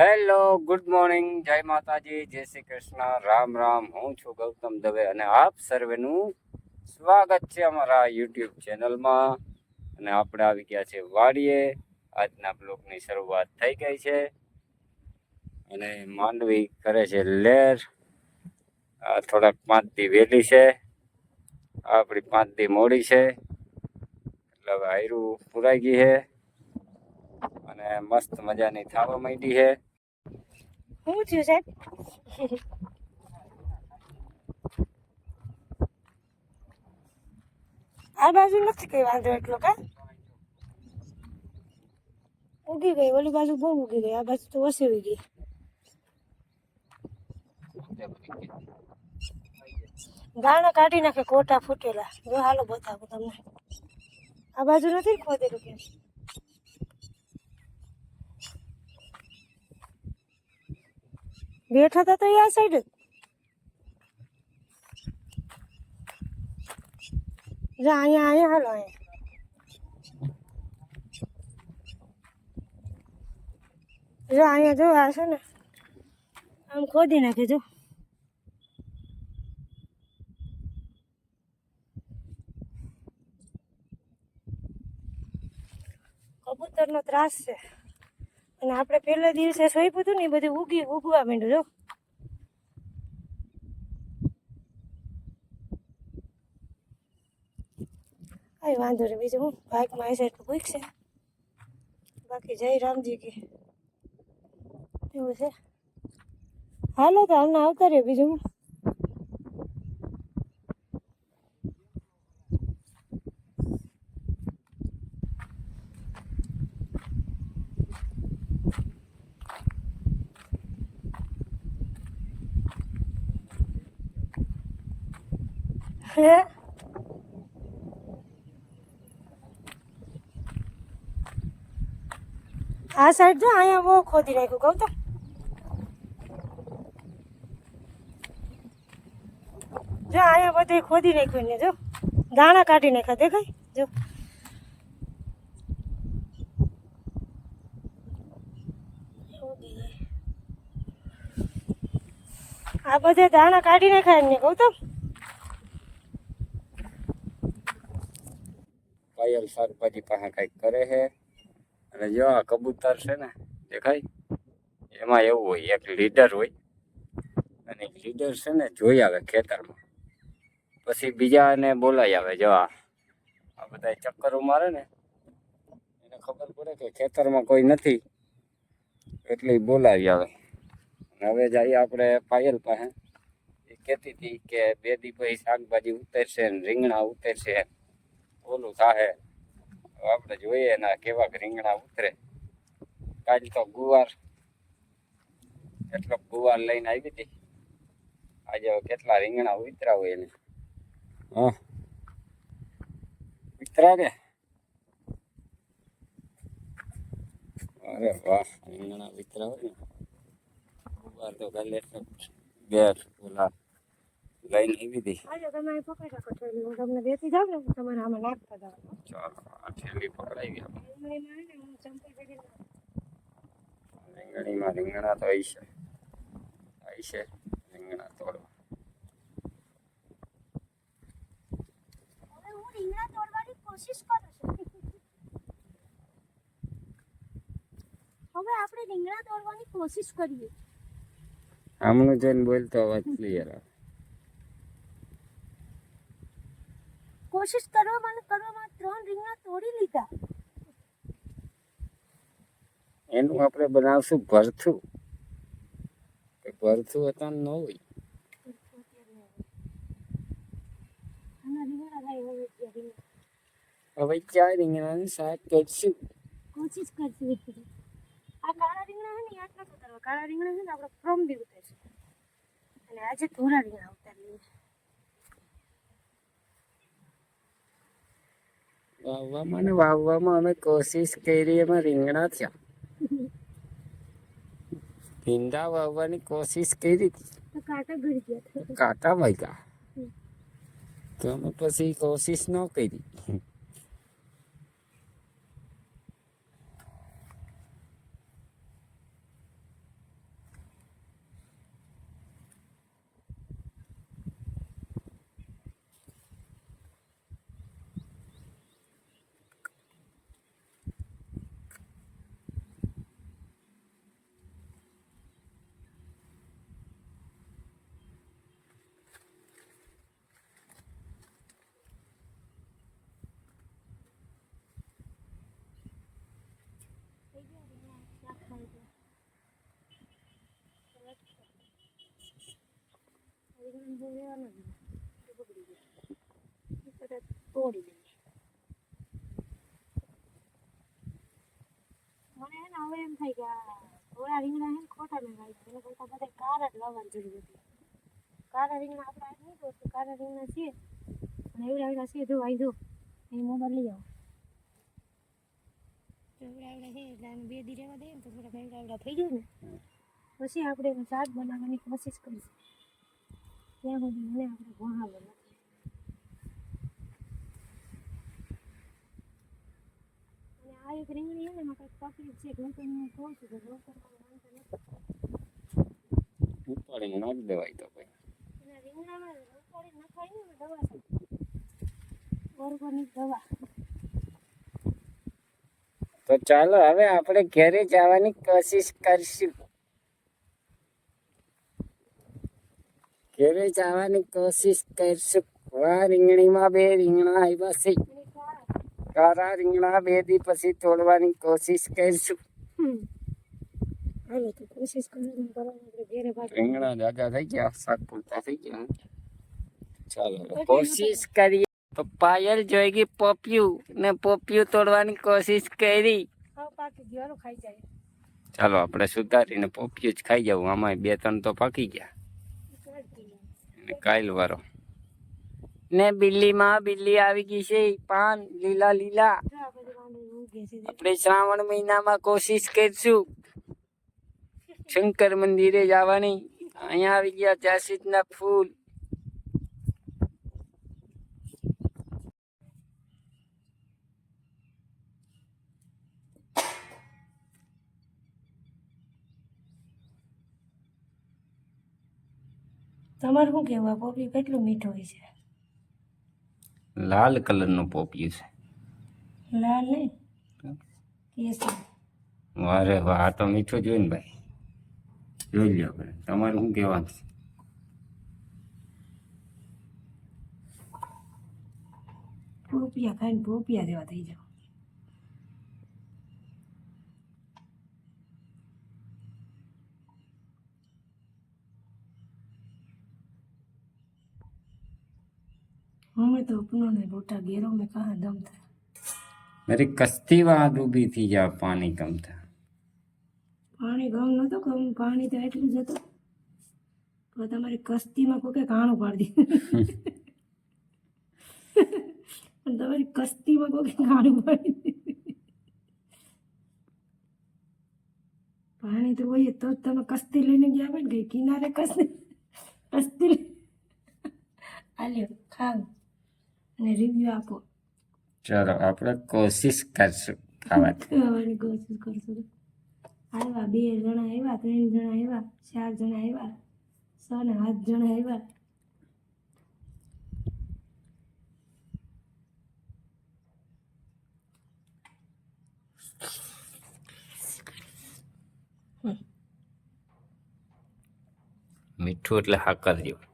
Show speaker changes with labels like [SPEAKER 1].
[SPEAKER 1] Hello good morning જય માતાજી, જય શ્રી કૃષ્ણ. રામ રામ. હું છું ગૌતમ દવે અને આપ સર્વેનું સ્વાગત છે અમારા યુટ્યુબ ચેનલમાં. અને આપણે આવી ગયા છે વાડીએ. આજના બ્લોગની શરૂઆત થઈ ગઈ છે. અને માંડવી કરે છે લેર. થોડાક પાંચ દી વહેલી છે આપણી પાંચ દી મોડી છે. એટલે હવે આયરું પુરાઈ ગઈ છે. અને મસ્ત મજાની થાવા માંડી છે.
[SPEAKER 2] શું થયું સાહેબ? આ બાજુ નથી કઈ વાંધો એટલો કા? ઉગી ગઈ, ઓલી બાજુ બહુ ઉગી ગઈ, આ બાજુ તો ઓછી ઉગી દાણા કાઢી નાખે, કોટા ફૂટેલા. જો હાલો બતાવું તમને. આ બાજુ નથી ખોદેલું કે બેઠા હતા તો એ આ સાઈડ જ, અહીંયા અહીંયા, હાલો, અહીંયા. જો અહીંયા જો, આ છે ને. આમ ખોદી નાખે, જો. કબૂતરનો ત્રાસ છે. અને આપણે પહેલા દિવસે સોંપ્યું હતું ને એ બધું ઉગી, ઉગવા માંડ્યું, જો. કઈ વાંધો નહીં, બીજું હું બાઇકમાં આવી એટલું છે. બાકી જય રામજી કે. એવું છે. હાલો તો હમણાં આવતા રહ્યો બીજું હું. હે? આ સાઈડ જો અહીંયા બહુ ખોદી નાખ્યું, કહું તો. જો અહીંયા બધું ખોદી નાખ્યું ને જો. દાણા કાઢી નાખ્યા, દેખાય? જો. આ બધે દાણા કાઢી નાખાય એમને તો.
[SPEAKER 1] પાયલ શાકભાજી પાસે કંઈક કરે છે. અને જો આ કબૂતર છે ને, દેખાય? એમાં એવું હોય, એક લીડર હોય. અને લીડર છે ને, જોઈ આવે ખેતરમાં. પછી બીજાને બોલાઈ આવે, જો આ બધા ચક્કરો મારે ને, એને ખબર પડે કે ખેતરમાં કોઈ નથી. એટલે બોલાવી આવે. હવે જઈએ આપણે પાયલ પાસે એ કહેતી હતી કે બે દી પછી શાકભાજી ઉતરશે ને રીંગણા ઉતરશે. ઓલું થાહે. હવે આપણે જોઈએ એના કેવા રીંગણા ઉતરે. કાલ તો ગુવાર કેટલો ગુવાર લઈને આવી હતી. આજે હવે કેટલા રીંગણા ઉતરા હોય એને. હા. ઉતરા કે? અરે વાહ, રીંગણા ઉતરા હોય ને. ગુવાર તો કાલે ગેર ઓલા લઈને એવી હતી
[SPEAKER 2] આજે તમે પકડી રાખો થેલી હું તમને દેતી જાઉં ને તમારે આમાં નાખતા જાવ
[SPEAKER 1] ચાલો આ થેલી પકડાવી આપણે રીંગણીમાં રીંગણા તો આવી છે. આવી છે રીંગણા તોડવા.
[SPEAKER 2] હવે હું રીંગણા તોડવાની કોશિશ કરું છું. હવે આપણે રીંગણા તોડવાની કોશિશ કરીએ.
[SPEAKER 1] આમનું જોઈને બોલતો અવાજ ક્લિયર આવે.
[SPEAKER 2] કોશિશ કરવામાં ને કરવામાં ત્રણ રીંગણા તોડી લીધા.
[SPEAKER 1] એનું આપણે બનાવશું ભરથું. ભરથું હતા ન હોય.
[SPEAKER 2] હવે
[SPEAKER 1] ચાર રીંગણાની શાક કરશું.
[SPEAKER 2] કોશિશ કરશું. આ કાળા રીંગણા નતો કરવા કાળા રીંગણા છે ને આપણે ફ્રોમ બી ઉતારશું અને આજે ધોળા રીંગણા ઉતારી
[SPEAKER 1] વાવવામાં ને વાવવામાં અમે કોશિશ કરી એમાં રીંગણા થયા. ભીંડા વાવવાની કોશિશ કરી. હતી
[SPEAKER 2] કાંટા ગળી ગયા
[SPEAKER 1] કાંટા વાગ્યા. તો અમે પછી કોશિશ ન કરી.
[SPEAKER 2] રહેવાનો જ ખોટા કરતા બધા કાળા જ લાવવાની જરૂર હતી કાળા રીંગણા આપણે કાળા રીંગણા છે અને એવડા એવડા છે જો આવી જો એ મોબાઈલ લઈ આવો એવડા એવડા છે બે દી દઈએ ને તો થોડાક એવડા થઈ જાય ને પછી આપણે શાક બનાવવાની કોશિશ કરીશું ત્યાં સુધી મને આપણે ભણાવે અને આ એક રીંગણી એને ને એમાં કંઈક તકલીફ છે કે હું કહું છું કે નથી
[SPEAKER 1] ઉપાડીને નાખી દેવાય તો ભાઈ
[SPEAKER 2] એના રીંગણામાં ઉપાડી નખાય ને દવા ઓર્ગોનિક દવા
[SPEAKER 1] તો ચાલો હવે આપણે ઘરે જવાની કોશિશ કરશું ઘરે જવાની કોશિશ કરશું. વાહ રીંગણીમાં બે રીંગણા આવ્યા છે. કારા રીંગણા બે દી પછી તોડવાની કોશિશ કરશું. રીંગણા થઈ ગયા શાક પૂરતા થઈ ગયા. ચાલો કોશિશ કરીએ. તો પાયલ જોઈ ગઈ પોપિયું ને પોપિયું તોડવાની કોશિશ કરી. ચાલો આપણે સુધારીને પોપિયું જ ખાઈ જવું આમાં બે ત્રણ તો પાકી ગયા. અને કાયલ વારો. ને બિલ્લીમાં બિલ્લી આવી ગઈ છે પાન લીલા લીલા. આપણે શ્રાવણ મહિનામાં કોશિશ કરીશું. શંકર મંદિરે જવાની. અહીંયા આવી ગયા જાસૂદના ફૂલ.
[SPEAKER 2] તમારે શું કહેવું? આ પોપી કેટલું મીઠું હોય છે?
[SPEAKER 1] લાલ કલરનું પોપિયું છે.
[SPEAKER 2] લાલ નહીં કેસરી.
[SPEAKER 1] વારે વાહ આ તો મીઠું જોઈને ભાઈ. જોઈ લ્યો ભાઈ તમારે શું કહેવાનું છે?
[SPEAKER 2] પોપિયા ખાઈને પોપિયા જેવા થઈ જાવ हमें तो अपनों ने रोटा घेरों में कहाँ दम था
[SPEAKER 1] मेरी कश्ती वहाँ डूबी थी जहाँ पानी कम था
[SPEAKER 2] પાણી ગમ નતો ગમ પાણી તો એટલું જ હતું તો તમારી કસ્તીમાં કોકે કાણું પાડી દીધું પણ તમારી કસ્તીમાં કોકે કાણું પાડી દીધું પાણી તો હોય તો જ તમે કસ્તી લઈને ગયા હોય ને કે કિનારે કસ્તી કસ્તી લઈ- આલ્યો ખાવ અને રિવ્યુ આપો.
[SPEAKER 1] ચાલો આપણે કોશિશ કરશું ખાવાની.
[SPEAKER 2] ખાવાની કોશિશ કરશું. આવ્યા બે જણા આવ્યા ત્રણ જણા આવ્યા ચાર જણા આવ્યા છ ને સાત જણા આવ્યા.
[SPEAKER 1] મીઠું એટલે હાકર જેવું